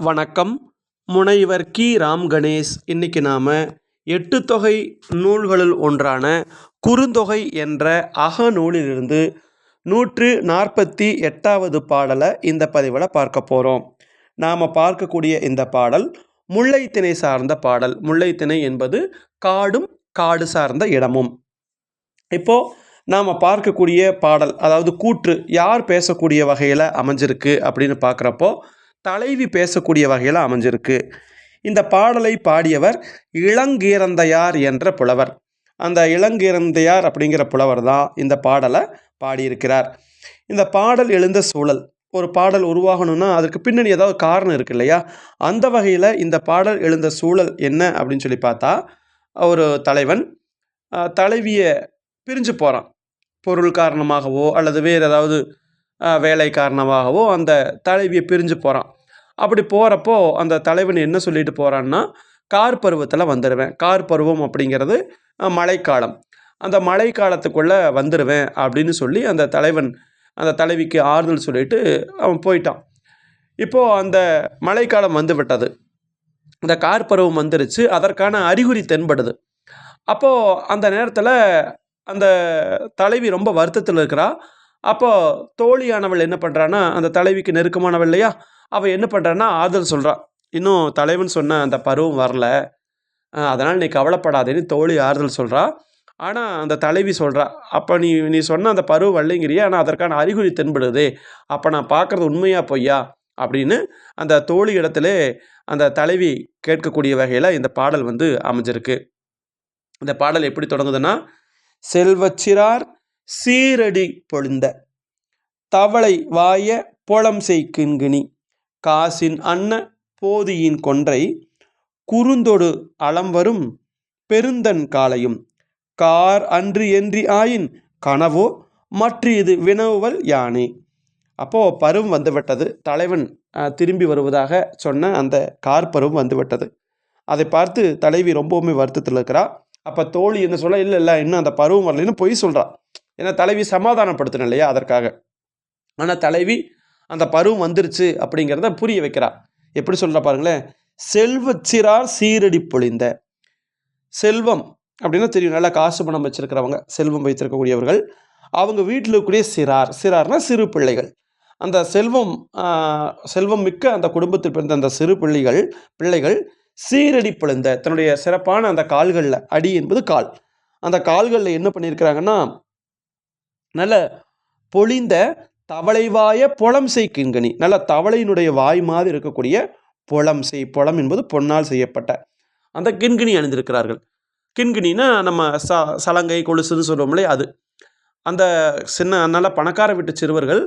வணக்கம். முனைவர் கி. ராம் கணேஷ் இன்னைக்கு நாம் எட்டு தொகை நூல்களுள் ஒன்றான குறுந்தொகை என்ற அகநூலிலிருந்து நூற்று நாற்பத்தி எட்டாவது பாடலை இந்த பதிவில் பார்க்க போகிறோம் நாம் பார்க்கக்கூடிய இந்த பாடல் முல்லைத்திணை சார்ந்த பாடல். முல்லைத்திணை என்பது காடும் காடு சார்ந்த இடமும். இப்போது நாம் பார்க்கக்கூடிய பாடல் அதாவது கூற்று யார் பேசக்கூடிய வகையில் அமைஞ்சிருக்கு அப்படின்னு பார்க்குறப்போ தலைவி பேசக்கூடிய வகையில் அமைஞ்சிருக்கு. இந்த பாடலை பாடியவர் இளங்கீரந்தையார் என்ற புலவர். அந்த இளங்கீரந்தையார் அப்படிங்கிற புலவர் தான் இந்த பாடலை பாடியிருக்கிறார். இந்த பாடல் எழுந்த சூழல் ஒரு பாடல் உருவாகணும்னா அதற்கு பின்னணி ஏதாவது காரணம் இருக்கு இல்லையா? அந்த வகையில் இந்த பாடல் எழுந்த சூழல் என்ன அப்படின்னு சொல்லி பார்த்தா ஒரு தலைவன் தலைவியை பிரிஞ்சு போகிறான் பொருள் காரணமாகவோ அல்லது வேறு ஏதாவது வேலை காரணமாகவோ அந்த தலைவியை பிரிஞ்சு போகிறான் அப்படி போகிறப்போ அந்த தலைவன் என்ன சொல்லிட்டு போகிறான்னா கார் பருவத்தில் வந்துடுவேன் கார் பருவம் அப்படிங்கிறது மழைக்காலம். அந்த மழைக்காலத்துக்குள்ளே வந்துடுவேன் அப்படின்னு சொல்லி அந்த தலைவன் அந்த தலைவிக்கு ஆறுதல் சொல்லிட்டு அவன் போயிட்டான். இப்போது அந்த மழைக்காலம் வந்து விட்டது. இந்த கார் பருவம் வந்துருச்சு. அதற்கான அறிகுறி தென்படுது. அப்போது அந்த நேரத்தில் அந்த தலைவி ரொம்ப வருத்தத்தில் இருக்கிறா. அப்போது தோழியானவள் என்ன பண்ணுறான்னா அந்த தலைவிக்கு நெருக்கமானவள் இல்லையா? அவள் என்ன பண்ணுறான்னா ஆறுதல் சொல்கிறான் இன்னும் தலைவன் சொன்ன அந்த பருவம் வரல. அதனால் நீ கவலைப்படாதேன்னு தோழி ஆறுதல் சொல்கிறா ஆனால் அந்த தலைவி சொல்கிறா அப்போ நீ நீ சொன்ன அந்த பருவம் வரலைங்கிறியா? ஆனால் அதற்கான அறிகுறி தென்படுதே. அப்போ நான் பார்க்குறது உண்மையா பொய்யா? அப்படின்னு அந்த தோழி இடத்துல அந்த தலைவி கேட்கக்கூடிய வகையில் இந்த பாடல் வந்து அமைஞ்சிருக்கு. இந்த பாடல் எப்படி தொடங்குதுன்னா செல்வச்சிறார் சீரடி பொழிந்த. தவளை வாய புலம் செய்கின்கினி. காசின் அன்ன போதியின் கொன்றை குறுந்தொடு அளம்பரும் பெருந்தன் காலையும் கார் அன்று என்றி ஆயின் கனவோ மற்ற இது வினவுவல் யானே. அப்போது பருவம் வந்துவிட்டது. தலைவன் திரும்பி வருவதாக சொன்ன அந்த கார் பருவம் வந்துவிட்டது. அதை பார்த்து தலைவி ரொம்பவுமே வருத்தத்தில் இருக்கிறா அப்போ தோழி என்ன சொல்ல இல்லை இல்லை இன்னும் அந்த பருவம் வரலைன்னு பொய் சொல்கிறான் ஏன்னா தலைவி சமாதானப்படுத்தணும் இல்லையா அதற்காக. ஆனால் தலைவி அந்த பருவம் வந்துருச்சு அப்படிங்கிறத புரிய வைக்கிறா. எப்படி சொல்கிறா பாருங்களேன். செல்வச்சிறார் சீரடி பொழிந்த. செல்வம் அப்படின்னா தெரியும் நல்லா காசு பணம் வச்சிருக்கிறவங்க செல்வம் வைத்திருக்கக்கூடியவர்கள். அவங்க வீட்டில் இருக்கக்கூடிய சிறார். சிறார்னா சிறு பிள்ளைகள். அந்த செல்வம் செல்வம் மிக்க அந்த குடும்பத்தில் பிறந்த அந்த சிறு பிள்ளைகள் பிள்ளைகள் சீரடி பிழந்த தன்னுடைய சிறப்பான அந்த கால்களில் அடி என்பது கால். அந்த கால்களில் என்ன பண்ணியிருக்கிறாங்கன்னா நல்ல பொழிந்த தவளைவாய புலம் செய்கின்கனி நல்ல தவளையினுடைய வாய் மாதிரி இருக்கக்கூடிய புலம் செய். புலம் என்பது பொன்னால் செய்யப்பட்ட. அந்த கிண்கிணி அணிந்திருக்கிறார்கள். கிண்கிணின்னா நம்ம ச சலங்கை கொலுசுன்னு சொல்லுவோம் இல்லையா அது. அந்த சின்ன நல்ல பணக்கார வீட்டு சிறுவர்கள்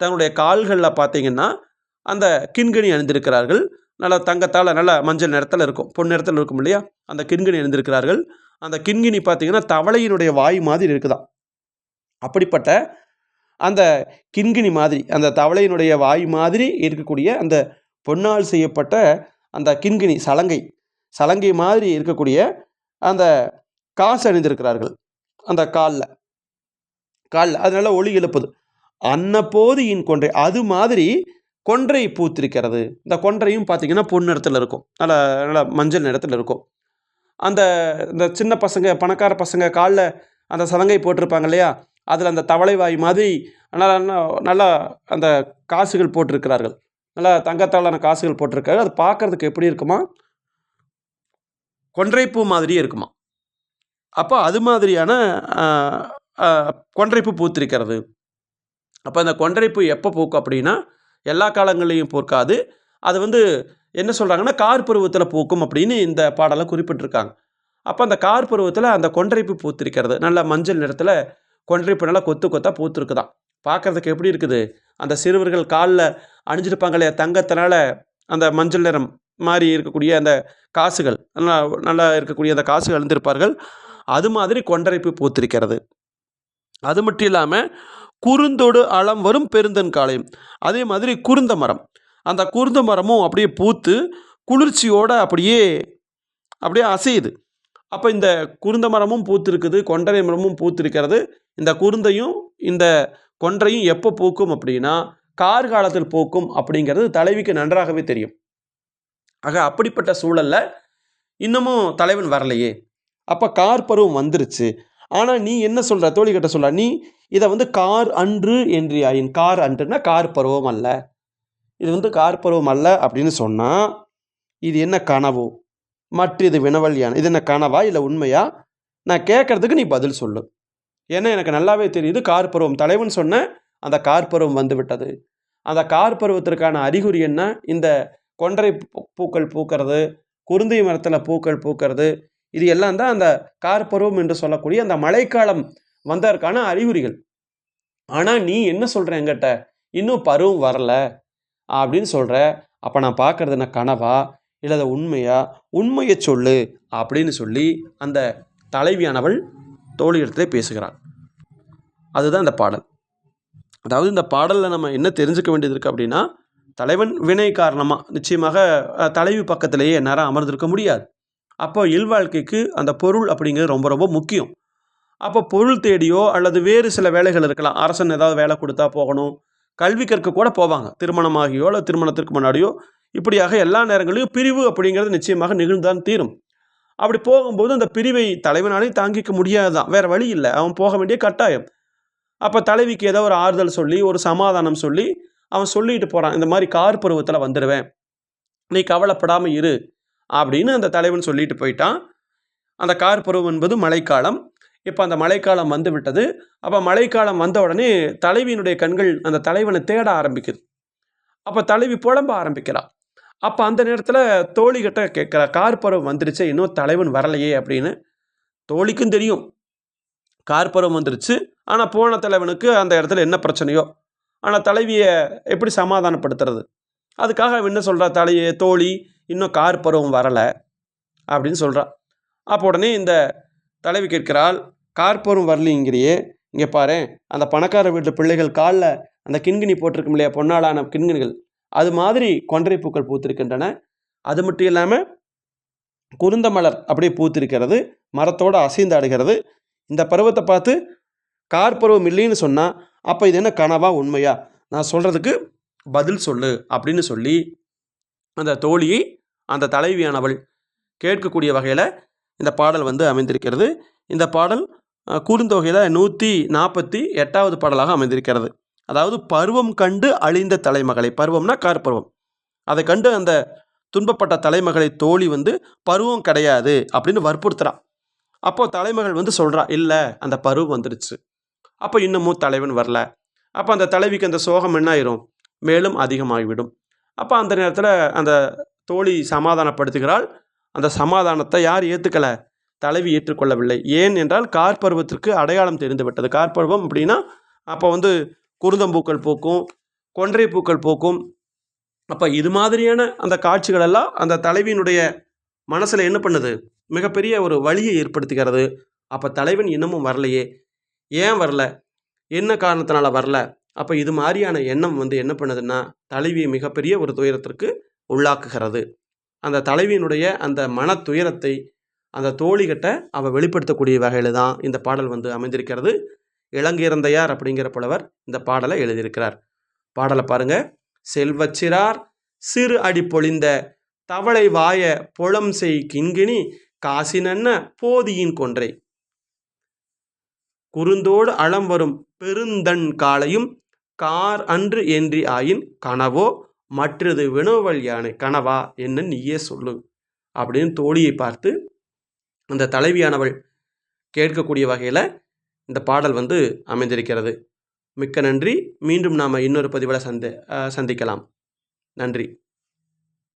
தன்னுடைய கால்களில் பார்த்தீங்கன்னா அந்த கிண்கிணி அணிந்திருக்கிறார்கள். நல்ல தங்கத்தால் நல்ல மஞ்சள் நிறத்தில் இருக்கும். பொன் நிறத்தில் இருக்கும் இல்லையா? அந்த கிண்கிணி அணிந்திருக்கிறார்கள். அந்த கிண்கிணி பார்த்தீங்கன்னா தவளையினுடைய வாய் மாதிரி இருக்குதான் அப்படிப்பட்ட அந்த கிண்கிணி மாதிரி அந்த தவளையினுடைய வாய் மாதிரி இருக்கக்கூடிய அந்த பொன்னால் செய்யப்பட்ட அந்த கிண்கிணி சலங்கை சலங்கை மாதிரி இருக்கக்கூடிய அந்த காசு அணிந்திருக்கிறார்கள் அந்த காலில். காலில் அது நல்லா ஒளி எழுப்புது. அன்னப்போதியின் கொன்றை அது மாதிரி கொன்றை பூத்திருக்கிறது. இந்த கொன்றையும் பார்த்தீங்கன்னா பொன் நிறத்தில் இருக்கும். நல்ல நல்ல மஞ்சள் நிறத்தில் இருக்கும். அந்த இந்த சின்ன பசங்க பணக்கார பசங்க காலில் அந்த சலங்கை போட்டிருப்பாங்க இல்லையா? அதில் அந்த தவளை வாய் மாதிரி நல்லா நல்லா- அந்த காசுகள் போட்டிருக்கிறார்கள். நல்லா தங்கத்தாலான காசுகள் போட்டிருக்காரு அது பார்க்கறதுக்கு எப்படி இருக்குமா? கொன்றைப்பூ மாதிரியே இருக்குமா? அப்போ அது மாதிரியான கொன்றைப்பு பூத்திருக்கிறது. அப்போ அந்த கொன்றைப்பூ எப்போ பூக்கும் அப்படின்னா எல்லா காலங்கள்லையும் பூக்காது. அது வந்து என்ன சொல்கிறாங்கன்னா கார் பருவத்தில் பூக்கும் அப்படின்னு இந்த பாடலை குறிப்பிட்டிருக்காங்க. அப்போ அந்த கார் பருவத்தில் அந்த கொன்றைப்பு பூத்திருக்கிறது. நல்ல மஞ்சள் நிறத்தில் கொன்றைப்பூ நல்லா கொத்து கொத்தாக பூத்துருக்குதான். பார்க்கறதுக்கு எப்படி இருக்குது? அந்த சிறுவர்கள் காலில் அணிஞ்சிருப்பாங்க இல்லையா தங்கத்தினால அந்த மஞ்சள் நிறம் மாதிரி இருக்கக்கூடிய அந்த காசுகள் நல்லா நல்லா இருக்கக்கூடிய அந்த காசுகள் அணிந்திருப்பார்கள். அது மாதிரி கொண்டரைப்பு பூத்திருக்கிறது. அது மட்டும் இல்லாமல் குறுந்தோடு அளம் வரும் பெருந்தன் காளையும் அதே மாதிரி குருந்த மரம். அந்த குருந்த மரமும் அப்படியே பூத்து குளிர்ச்சியோடு அப்படியே அப்படியே அசையுது. அப்போ இந்த குருந்த மரமும் பூத்திருக்குது கொண்டரை மரமும் பூத்திருக்கிறது. இந்த குருந்தையும் இந்த கொன்றையும் எப்போ பூக்கும் அப்படின்னா கார் காலத்தில் பூக்கும் அப்படிங்கிறது தலைவிக்கு நன்றாகவே தெரியும். ஆக அப்படிப்பட்ட சூழல்ல இன்னமும் தலைவன் வரலையே. அப்போ கார் பருவம் வந்துருச்சு. ஆனால் நீ என்ன சொல்கிற தோழிகிட்ட கிட்ட நீ இதை வந்து கார் அன்று என்றியாயின் கார் அன்றுனா கார் பருவம் அல்ல. இது வந்து கார் பருவம் அல்ல அப்படின்னு சொன்னால் இது என்ன கனவு? மற்ற இது வினவல் யானை. இது என்ன கனவா இல்லை உண்மையா? நான் கேட்கறதுக்கு நீ பதில் சொல்லு. ஏன்னா எனக்கு நல்லாவே தெரியுது கார் பருவம் தலைவன் சொன்ன அந்த கார் பருவம் வந்து விட்டது. அந்த கார் பருவத்திற்கான அறிகுறி என்ன? இந்த கொன்றை பூக்கள் பூக்கிறது குருந்தை மரத்தில் பூக்கள் பூக்கிறது இது எல்லாம் தான் அந்த கார் பருவம் என்று சொல்லக்கூடிய அந்த மழைக்காலம் வந்ததற்கான அறிகுறிகள். ஆனால் நீ என்ன சொல்கிற என்கிட்ட? இன்னும் பருவம் வரல அப்படின்னு சொல்கிற அப்போ நான் பார்க்குறது என்ன கனவா? இல்லை அது உண்மையா? உண்மையை சொல்லு அப்படின்னு சொல்லி அந்த தலைவியானவள் தோழியிடத்திலே பேசுகிறாள். அதுதான் இந்த பாடல். அதாவது இந்த பாடலில் நம்ம என்ன தெரிஞ்சுக்க வேண்டியது இருக்குது அப்படின்னா தலைவன் வினை காரணமாக நிச்சயமாக தலைவி பக்கத்திலேயே நேரம் அமர்ந்திருக்க முடியாது. அப்போ இல்வாழ்க்கைக்கு அந்த பொருள் அப்படிங்கிறது ரொம்ப ரொம்ப முக்கியம். அப்போ பொருள் தேடியோ அல்லது வேறு சில வேலைகள் இருக்கலாம். அரசன் ஏதாவது வேலை கொடுத்தா போகணும். கல்வி கற்க கூட போவாங்க. திருமணமாகியோ அல்லது திருமணத்திற்கு முன்னாடியோ இப்படியாக எல்லா நேரங்களிலும் பிரிவு அப்படிங்கிறது நிச்சயமாக நிகழ்ந்தான் தீரும். அப்படி போகும்போது அந்த பிரிவை தலைவனாலே தாங்கிக்க முடியாதுதான் வேறு வழி இல்லை. அவன் போக வேண்டிய கட்டாயம். அப்போ தலைவிக்கு ஏதோ ஒரு ஆறுதல் சொல்லி ஒரு சமாதானம் சொல்லி அவன் சொல்லிட்டு போகிறான் இந்த மாதிரி கார் பருவத்தில் வந்துடுவேன் நீ கவலைப்படாமல் இரு. அப்படின்னு அந்த தலைவன் சொல்லிட்டு போயிட்டான். அந்த கார் பருவம் என்பது மழைக்காலம். இப்போ அந்த மழைக்காலம் வந்து விட்டது. அப்போ மழைக்காலம் வந்த உடனே தலைவியினுடைய கண்கள் அந்த தலைவனை தேட ஆரம்பிக்குது. அப்போ தலைவி புலம்ப ஆரம்பிக்கிறான் அப்போ அந்த நேரத்தில் தோழிகிட்ட கேட்குற கார் பருவம் வந்துருச்சு. இன்னும் தலைவன் வரலையே அப்படின்னு தோழிக்கும் தெரியும். கார் பருவம் வந்துருச்சு. ஆனால் போன தலைவனுக்கு அந்த இடத்துல என்ன பிரச்சனையோ ஆனால் தலைவியை எப்படி சமாதானப்படுத்துறது? அதுக்காக அவன் என்ன சொல்கிறா தலையே தோழி இன்னும் கார் பருவம் வரலை அப்படின்னு சொல்கிறா அப்போ உடனே இந்த தலைவி கேட்கிறாள் கார் பருவம் வரலைங்கிறியே இங்கே பாரு அந்த பணக்கார வீட்டு பிள்ளைகள் காலில் அந்த கிண்கிணி போட்டிருக்கும் இல்லையா பொன்னாளான கிண்கிணிகள். அது மாதிரி கொன்றை பூக்கள் பூத்திருக்கின்றன. அது மட்டும் இல்லாமல் குருந்த மலர் அப்படியே பூத்திருக்கிறது. மரத்தோடு அசைந்தாடுகிறது இந்த பருவத்தை பார்த்து கார் பருவம் இல்லைன்னு சொன்னால் அப்போ இது என்ன கனவா உண்மையா? நான் சொல்கிறதுக்கு பதில் சொல்லு அப்படின்னு சொல்லி அந்த தோழியை அந்த தலைவியானவள் கேட்கக்கூடிய வகையில் இந்த பாடல் வந்து அமைந்திருக்கிறது. இந்த பாடல் அஹ், குறுந்தொகையில் நூற்றி நாற்பத்தி எட்டாவது பாடலாக அமைந்திருக்கிறது. அதாவது பருவம் கண்டு அழிந்த தலைமகளை பருவம்னா கார் பருவம் அதை கண்டு அந்த துன்பப்பட்ட தலைமகளை தோழி வந்து பருவம் கிடையாது அப்படின்னு வற்புறுத்துகிறான் அப்போது தலைமகள் வந்து சொல்றா இல்லை அந்த பருவம் வந்துடுச்சு. அப்போ இன்னமும் தலைவன் வரல. அப்போ அந்த தலைவிக்கு அந்த சோகம் என்ன ஆயிரும்? மேலும் அதிகமாகிவிடும். அப்போ அந்த நேரத்தில் அந்த தோழி சமாதானப்படுத்துகிறாள். அந்த சமாதானத்தை யார் ஏற்றுக்கல தலைவி ஏற்றுக்கொள்ளவில்லை. ஏன் என்றால் கார் பருவத்திற்கு அடையாளம் தெரிந்து விட்டது கார் பருவம் அப்படின்னா அப்போ வந்து குருந்தம்பூக்கள் பூக்கும் கொன்றை பூக்கள் பூக்கும். அப்போ இது மாதிரியான அந்த காட்சிகள் எல்லாம் அந்த தலைவியினுடைய மனசில் என்ன பண்ணுது? மிகப்பெரிய ஒரு வழியை ஏற்படுத்துகிறது. அப்போ தலைவன் இன்னமும் வரலையே. ஏன் வரல? என்ன காரணத்தினால வரல? அப்போ இது மாதிரியான எண்ணம் வந்து என்ன பண்ணுதுன்னா தலைவியை மிகப்பெரிய ஒரு துயரத்திற்கு உள்ளாக்குகிறது. அந்த தலைவியினுடைய அந்த மன துயரத்தை அந்த தோழிகிட்ட அவள் வெளிப்படுத்தக்கூடிய வகையில் தான் இந்த பாடல் வந்து அமைந்திருக்கிறது. இளங்கிறந்தையார் அப்படிங்கிற புலவர் இந்த பாடலை எழுதியிருக்கிறார். பாடலை பாருங்க. செல்வச்சிறார் சிறு அடி பொழிந்த தவளை வாய புலம் செய் கிண்கிணி காசினன்ன போதியின் கொன்றை. குறுந்தோடு அளம் வரும் பெருந்தன் காலையும் கார் அன்று என்றி ஆயின் கனவோ மற்றது வினோவல் யானை கனவா என்ன நீயே சொல்லு அப்படின்னு தோழியை பார்த்து அந்த தலைவியானவள் கேட்கக்கூடிய வகையில் இந்த பாடல் வந்து அமைந்திருக்கிறது. மிக்க நன்றி. மீண்டும் நாம் இன்னொரு பதிவில் சந்தி சந்திக்கலாம். நன்றி.